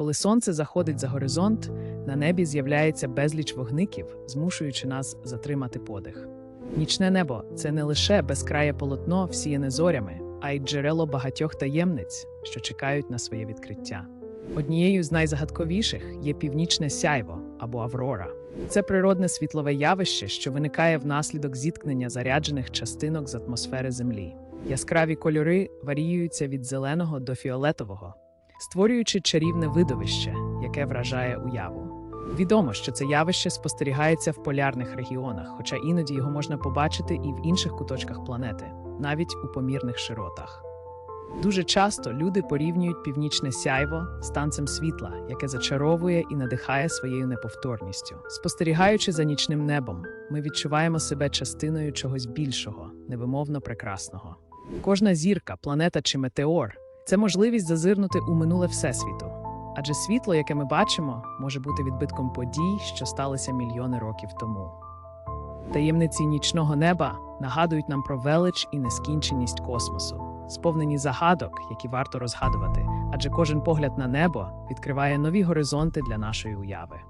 Коли сонце заходить за горизонт, на небі з'являється безліч вогників, змушуючи нас затримати подих. Нічне небо це не лише безкрає полотно, всіяне зорями, а й джерело багатьох таємниць, що чекають на своє відкриття. Однією з найзагадковіших є північне сяйво або аврора. Це природне світлове явище, що виникає внаслідок зіткнення заряджених частинок з атмосфери Землі. Яскраві кольори варіюються від зеленого до фіолетового, створюючи чарівне видовище, яке вражає уяву. Відомо, що це явище спостерігається в полярних регіонах, хоча іноді його можна побачити і в інших куточках планети, навіть у помірних широтах. Дуже часто люди порівнюють північне сяйво з танцем світла, яке зачаровує і надихає своєю неповторністю. Спостерігаючи за нічним небом, ми відчуваємо себе частиною чогось більшого, невимовно прекрасного. Кожна зірка, планета чи метеор це можливість зазирнути у минуле Всесвіту. Адже світло, яке ми бачимо, може бути відбитком подій, що сталися мільйони років тому. Таємниці нічного неба нагадують нам про велич і нескінченість космосу, сповнені загадок, які варто розгадувати, адже кожен погляд на небо відкриває нові горизонти для нашої уяви.